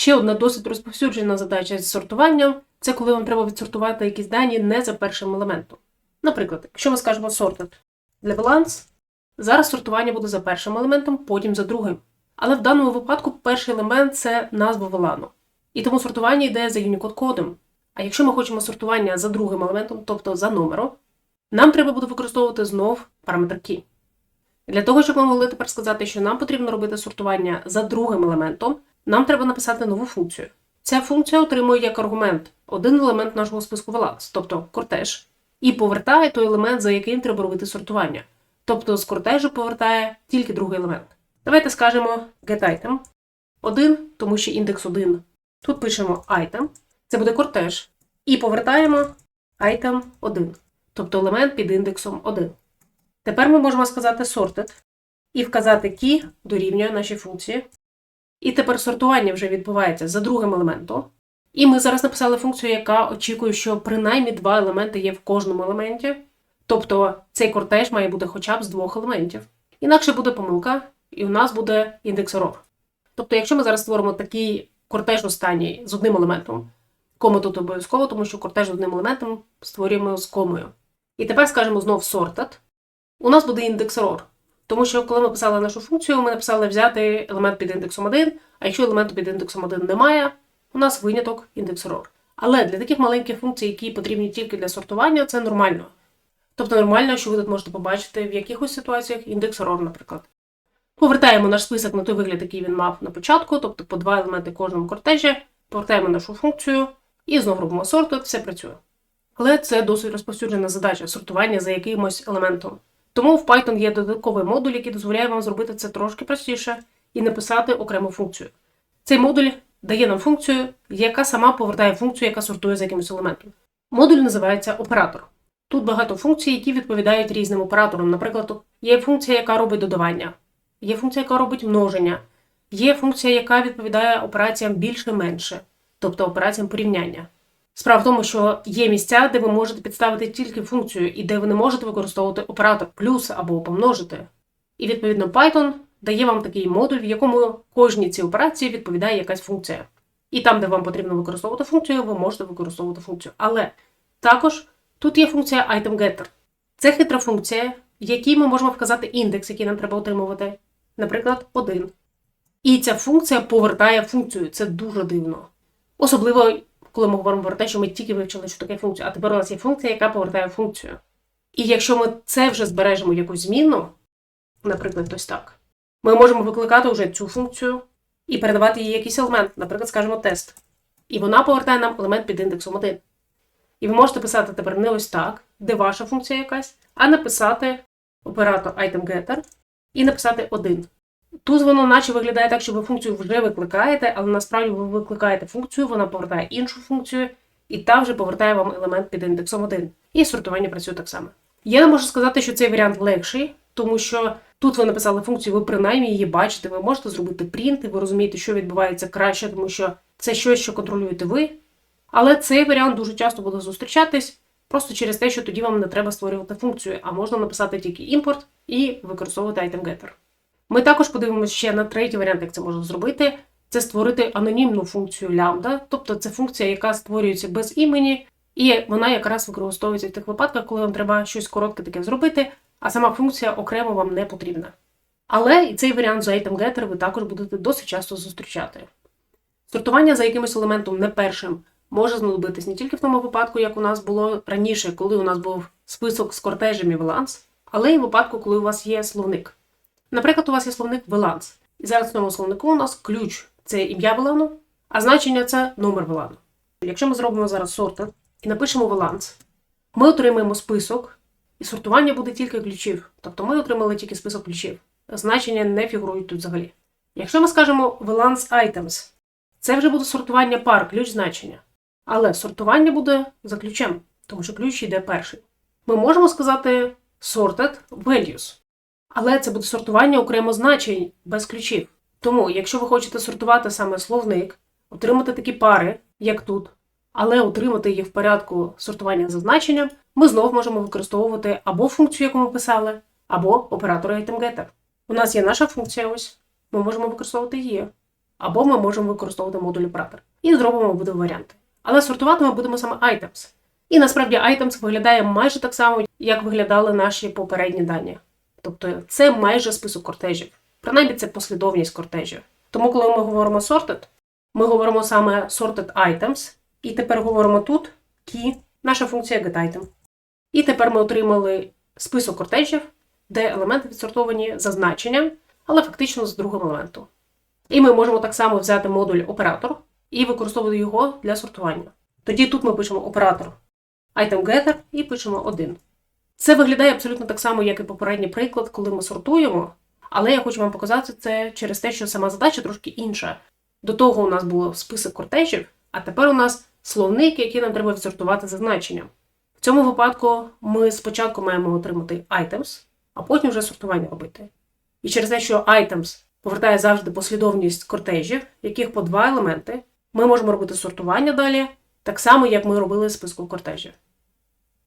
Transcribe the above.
Ще одна досить розповсюджена задача з сортуванням це коли вам треба відсортувати якісь дані не за першим елементом. Наприклад, якщо ми скажемо sorted для баланс, зараз сортування буде за першим елементом, потім за другим. Але в даному випадку перший елемент це назва велану. І тому сортування йде за Unicode кодом. А якщо ми хочемо сортування за другим елементом, тобто за номером, нам треба буде використовувати знов параметр key. Для того, щоб ми могли тепер сказати, що нам потрібно робити сортування за другим елементом, нам треба написати нову функцію. Ця функція отримує як аргумент один елемент нашого списку valence, тобто кортеж, і повертає той елемент, за яким треба робити сортування. Тобто з кортежу повертає тільки другий елемент. Давайте скажемо getItem 1, тому що індекс 1. Тут пишемо item, це буде кортеж, і повертаємо item 1, тобто елемент під індексом 1. Тепер ми можемо сказати sorted і вказати key дорівнює нашій функції. І тепер сортування вже відбувається за другим елементом. І ми зараз написали функцію, яка очікує, що принаймні два елементи є в кожному елементі. Тобто цей кортеж має бути хоча б з двох елементів. Інакше буде помилка, і у нас буде індекс error. Тобто, якщо ми зараз створимо такий кортеж останній з одним елементом, кому тут обов'язково, тому що кортеж з одним елементом створюємо з комою. І тепер скажемо знов sorted, у нас буде індекс error. Тому що коли ми писали нашу функцію, ми написали взяти елемент під індексом 1, а якщо елементу під індексом 1 немає, у нас виняток індекс error. Але для таких маленьких функцій, які потрібні тільки для сортування, це нормально. Тобто нормально, що ви тут можете побачити в якихось ситуаціях індекс error, наприклад. Повертаємо наш список на той вигляд, який він мав на початку, тобто по два елементи кожному кортежі, повертаємо нашу функцію і знову робимо sorted, все працює. Але це досить розповсюджена задача сортування за якимось елементом. Тому в Python є додатковий модуль, який дозволяє вам зробити це трошки простіше і написати окрему функцію. Цей модуль дає нам функцію, яка сама повертає функцію, яка сортує за якимось елементом. Модуль називається оператор. Тут багато функцій, які відповідають різним операторам. Наприклад, є функція, яка робить додавання, є функція, яка робить множення, є функція, яка відповідає операціям більше-менше, тобто операціям порівняння. Справа в тому, що є місця, де ви можете підставити тільки функцію, і де ви не можете використовувати оператор плюс або помножити. І відповідно Python дає вам такий модуль, в якому кожній цій операції відповідає якась функція. І там, де вам потрібно використовувати функцію, ви можете використовувати функцію. Але також тут є функція itemGetter. Це хитра функція, в якій ми можемо вказати індекс, який нам треба отримувати, наприклад, 1. І ця функція повертає функцію. Це дуже дивно. Особливо, коли ми говоримо про те, що ми тільки вивчили, що таке функція, а тепер у нас є функція, яка повертає функцію. І якщо ми це вже збережемо якусь зміну, наприклад, ось так, ми можемо викликати вже цю функцію і передавати їй якийсь елемент, наприклад, скажемо тест. І вона повертає нам елемент під індексом 1. І ви можете писати тепер не ось так, де ваша функція якась, а написати оператор itemGetter і написати 1. Тут воно наче виглядає так, що ви функцію вже викликаєте, але насправді ви викликаєте функцію, вона повертає іншу функцію, і та вже повертає вам елемент під індексом 1. І сортування працює так само. Я не можу сказати, що цей варіант легший, тому що тут ви написали функцію, ви принаймні її бачите, ви можете зробити принт, і ви розумієте, що відбувається краще, тому що це щось, що контролюєте ви. Але цей варіант дуже часто буде зустрічатись просто через те, що тоді вам не треба створювати функцію, а можна написати тільки імпорт і використовувати itemGetter. Ми також подивимося ще на третій варіант, як це можна зробити. Це створити анонімну функцію лямбда, тобто це функція, яка створюється без імені, і вона якраз використовується в тих випадках, коли вам треба щось коротке таке зробити, а сама функція окремо вам не потрібна. Але і цей варіант з itemGetter ви також будете досить часто зустрічати. Сортування за якимось елементом не першим може знадобитись не тільки в тому випадку, як у нас було раніше, коли у нас був список з кортежем і веланс, але й в випадку, коли у вас є словник. Наприклад, у вас є словник веланс. І зараз в цьому словнику у нас ключ це ім'я велану, а значення це номер велану. Якщо ми зробимо зараз сортер і напишемо веланс, ми отримаємо список, і сортування буде тільки ключів. Тобто ми отримали тільки список ключів. Значення не фігурують тут взагалі. Якщо ми скажемо Valance Items, це вже буде сортування пар, ключ значення. Але сортування буде за ключем, тому що ключ йде перший. Ми можемо сказати sorted values. Але це буде сортування окремо значень без ключів. Тому, якщо ви хочете сортувати саме словник, отримати такі пари, як тут, але отримати їх в порядку сортування за значенням, ми знов можемо використовувати або функцію, яку ми писали, або оператор itemGetter. У нас є наша функція ось, ми можемо використовувати її. або ми можемо використовувати модуль оператор. І зробимо обидва варіанти. Але сортувати ми будемо саме items. І насправді items виглядає майже так само, як виглядали наші попередні дані. Тобто це майже список кортежів. Принаймні це послідовність кортежів. Тому, коли ми говоримо sorted, ми говоримо саме sorted items, і тепер говоримо тут key, наша функція getItem. І тепер ми отримали список кортежів, де елементи відсортовані за значенням, але фактично з другим елементом. І ми можемо так само взяти модуль оператор і використовувати його для сортування. Тоді тут ми пишемо оператор itemGetter і пишемо 1. Це виглядає абсолютно так само, як і попередній приклад, коли ми сортуємо, але я хочу вам показати це через те, що сама задача трошки інша. До того у нас було список кортежів, а тепер у нас словник, який нам треба відсортувати за значенням. В цьому випадку ми спочатку маємо отримати items, а потім вже сортування робити. І через те, що items повертає завжди послідовність кортежів, яких по два елементи, ми можемо робити сортування далі, так само, як ми робили списку кортежів.